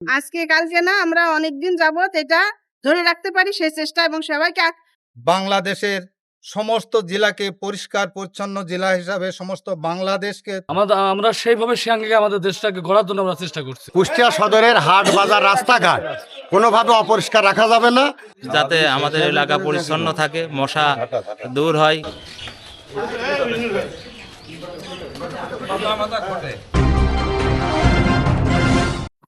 আজকে কালকে না আমরা অনেকদিন যাবত এটা ধরে রাখতে পারি সেই চেষ্টা এবং সবাইকে বাংলাদেশের সমস্ত জেলাকে পরিষ্কার পরিচ্ছন্ন জেলা হিসাবে সমস্ত বাংলাদেশকে আমাদের আমরা সেইভাবে সিয়াঙ্গে আমাদের দেশটাকে গড়ার জন্য আমরা চেষ্টা করছি কুষ্টিয়া সদরের হাট বাজার রাস্তাঘাট কোনোভাবে অপরিষ্কার রাখা যাবে না যাতে আমাদের এলাকা পরিচ্ছন্ন থাকে মশা দূর হয়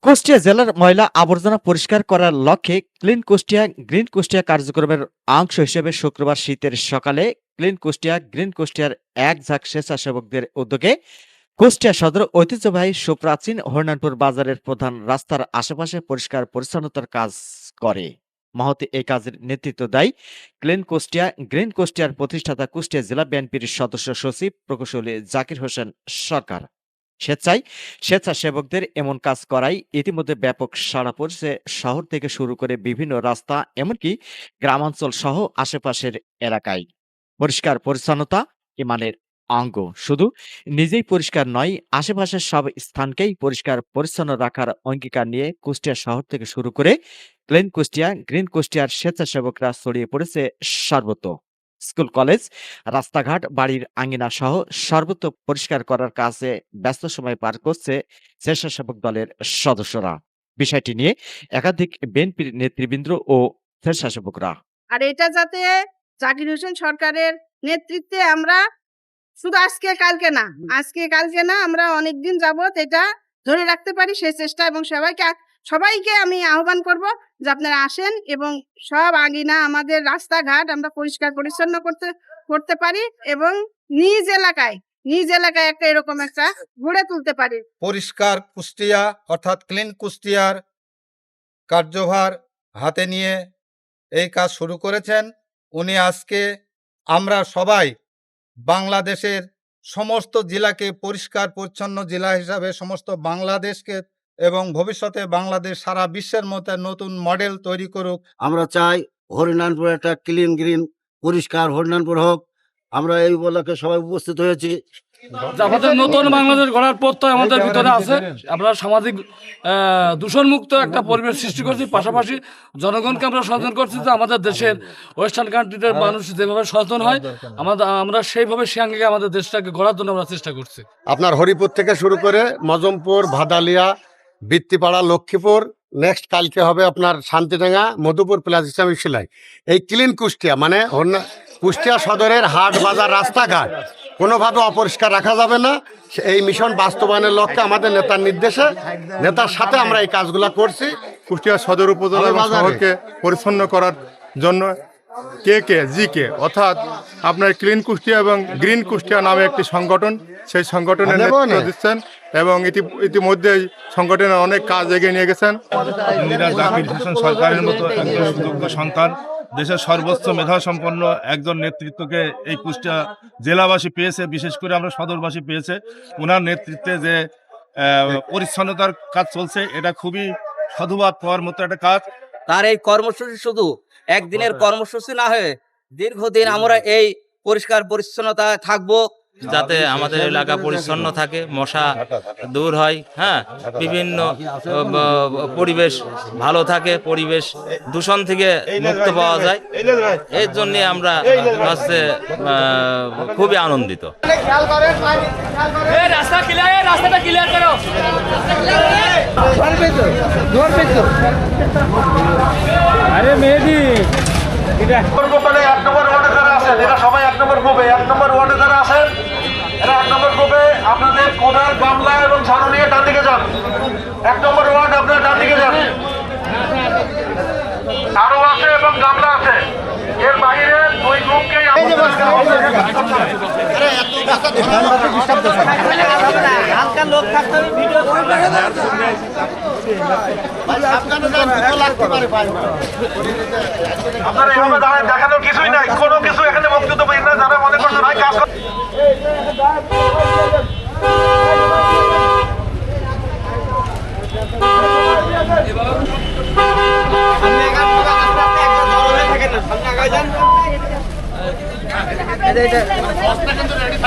কুষ্টিয়া জেলার ময়লা আবর্জনা পরিষ্কার করার লক্ষ্যে ক্লিন কুষ্টিয়া গ্রিন কুষ্টিয়া কার্যক্রমের অংশ হিসেবে শুক্রবার শীতের সকালে ক্লিন কুষ্টিয়া, গ্রিন কুষ্টিয়ার এক ঝাঁক স্বেচ্ছাসেবকদের উদ্যোগে কুষ্টিয়া সদর ঐতিহ্যবাহী সুপ্রাচীন হরিনানপুর বাজারের প্রধান রাস্তার আশেপাশে পরিষ্কার পরিচ্ছন্নতার কাজ করে। মহতি এই কাজের নেতৃত্ব দেয় ক্লিন কুষ্টিয়া, গ্রিন কুষ্টিয়ার প্রতিষ্ঠাতা কুষ্টিয়া জেলা বিএনপির সদস্য সচিব প্রকৌশলী জাকির হোসেন সরকার। স্বেচ্ছায় স্বেচ্ছাসেবকদের এমন কাজ করাই ইতিমধ্যে ব্যাপক সাড়া পড়ছে শহর থেকে শুরু করে বিভিন্ন রাস্তা, এমনকি গ্রামাঞ্চল সহ আশেপাশের এলাকায়। পরিষ্কার পরিচ্ছন্নতা ইমানের অঙ্গ। শুধু নিজেই পরিষ্কার নয়, আশেপাশের সব স্থানকেই পরিষ্কার পরিচ্ছন্ন রাখার অঙ্গীকার নিয়ে কুষ্টিয়া শহর থেকে শুরু করে ক্লিন কুষ্টিয়া গ্রিন কুষ্টিয়ার স্বেচ্ছাসেবকরা ছড়িয়ে পড়েছে সর্বত্র। স্কুল, কলেজ, রাস্তাঘাট, বাড়ির আঙ্গিনা সহ সর্বত্র পরিষ্কার করার কাজে ব্যস্ত সময় পার করছে স্বেচ্ছাসেবক দলের সদস্যরা। বিষয়টি নিয়ে একাধিক বিএনপির নেতৃবৃন্দ ও স্বেচ্ছাসেবকরা। আর এটা যাতে জাকির হোসেন সরকারের নেতৃত্বে আমরা শুধু আজকে, কালকে না, আজকে, কালকে না আমরা অনেকদিন যাবত এটা ধরে রাখতে পারি সেই চেষ্টা এবং সবাইকে সবাইকে আমি আহ্বান করব যে আপনারা আসেন এবং সব আঙিনা আমাদের রাস্তাঘাট আমরা পরিষ্কার, পরিচ্ছন্ন করতে করতে পারি এবং নিজ এলাকায় নিজ এলাকায় একটা এরকম একটা গড়ে তুলতে পারি। পরিষ্কার কুষ্টিয়া, অর্থাৎ ক্লিন কুষ্টিয়ার কার্যভার হাতে নিয়ে এই কাজ শুরু করেছেন। উনি আজকে আমরা সবাই বাংলাদেশের সমস্ত জেলাকে পরিষ্কার, পরিচ্ছন্ন জেলা হিসাবে সমস্ত বাংলাদেশকে এবং ভবিষ্যতে বাংলাদেশ সারা বিশ্বের মধ্যে নতুন মডেল তৈরি করুক। আমরা চাই হরিনানপুর একটা ক্লিন গ্রিন পরিষ্কার হরিনানপুর হোক। আমরা এই উপলক্ষে সবাই উপস্থিত হয়েছি। আমাদের নতুন বাংলাদেশ গড়ার প্রত্যয় আমাদের ভিতরে আছে আমরা সামাজিক দূষণমুক্ত একটা পরিবেশ সৃষ্টি করছি। পাশাপাশি জনগণকে আমরা সচেতন করছি যে আমাদের দেশের ওয়েস্টার্ন কান্ট্রিদের মানুষ যেভাবে সচেতন হয় আমাদের আমরা সেইভাবে সিয়াঙ্গে আমাদের দেশটাকে গড়ার জন্য আমরা চেষ্টা করছি। আপনার হরিপুর থেকে শুরু করে মজমপুর ভাদালিয়া বৃত্তিপাড়া লক্ষ্মীপুর নেক্সট কালকে হবে আপনার শান্তিডাঙ্গা মধুপুর প্লাস ইসলামী সিলাই। এই ক্লিন কুষ্টিয়া মানে কুষ্টিয়া সদরের হাট বাজার রাস্তাঘাট কোনোভাবে অপরিষ্কার রাখা যাবে না। এই মিশন বাস্তবায়নের লক্ষ্যে আমাদের নেতার নির্দেশে নেতার সাথে আমরা এই কাজগুলা করছি। কুষ্টিয়া সদর উপজেলা শহরকে পরিচ্ছন্ন করার জন্য কে কে জি কে অর্থাৎ আপনার ক্লিন কুষ্টিয়া এবং গ্রিন কুষ্টিয়া নামে একটি সংগঠন সেই সংগঠনের নেতৃত্ব দিচ্ছেন। এবং ইতি ইতিমধ্যেই সংগঠনের অনেক কাজ এগিয়ে নিয়ে গেছেন। ইন্দিরা জাকির হোসেন সরকারের মতো একজন সুযোগ্য সন্তান দেশের সর্বোচ্চ মেধা সম্পন্ন একজন নেতৃত্বকে এই কুষ্টিয়া জেলাবাসী পেয়েছে বিশেষ করে আমরা সদরবাসী পেয়েছে। ওনার নেতৃত্বে যে পরিচ্ছন্নতার কাজ চলছে এটা খুবই সাধুবাদ পাওয়ার মতো একটা কাজ। তার এই কর্মসূচি শুধু একদিনের কর্মসূচি না হয়ে দীর্ঘদিন আমরা এই পরিষ্কার পরিচ্ছন্নতা থাকব। যাতে আমাদের এলাকা পরিচ্ছন্ন থাকে মশা দূর হয় হ্যাঁ বিভিন্ন পরিবেশ ভালো থাকে পরিবেশ দূষণ থেকে মুক্ত পাওয়া যায় এর জন্য আমরা হচ্ছে খুবই আনন্দিত পরিবর্তনে এক নম্বর ওয়ার্ডে যারা আছেন এরা সবাই এক নম্বর গ্রুপে এক নম্বর ওয়ার্ডে যারা আছেন এরা এক নম্বর গ্রুপে আপনাদের কোদাল গামলা এবং ঝাড়ু নিয়ে ডান দিকে যান। এক নম্বর ওয়ার্ড আপনারা ডান দিকে যান। ঝাড়ু আছে এবং গামলা আছে। এর বাইরে দুই গ্রুপকেই হালকা লোক থাকতে ভিডিও আপনারা এভাবে দাঁড়ায় দেখানোর কিছুই নাই কোনো কিছু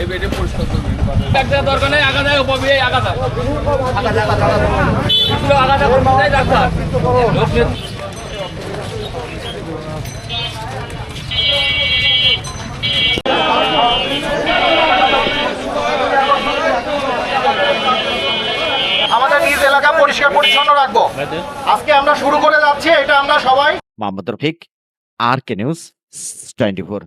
এই দিন ডাল বানাচ্ছে, ডালটা দরকার নেই আগা যায় উপর আগা যায় আগা যায় ডাক্তার। আমাদের নিজ এলাকা পরিষ্কার পরিচ্ছন্ন রাখব। আজকে আমরা শুরু করে যাচ্ছি এটা আমরা সবাই Mohammad Rafiq R K news twenty four.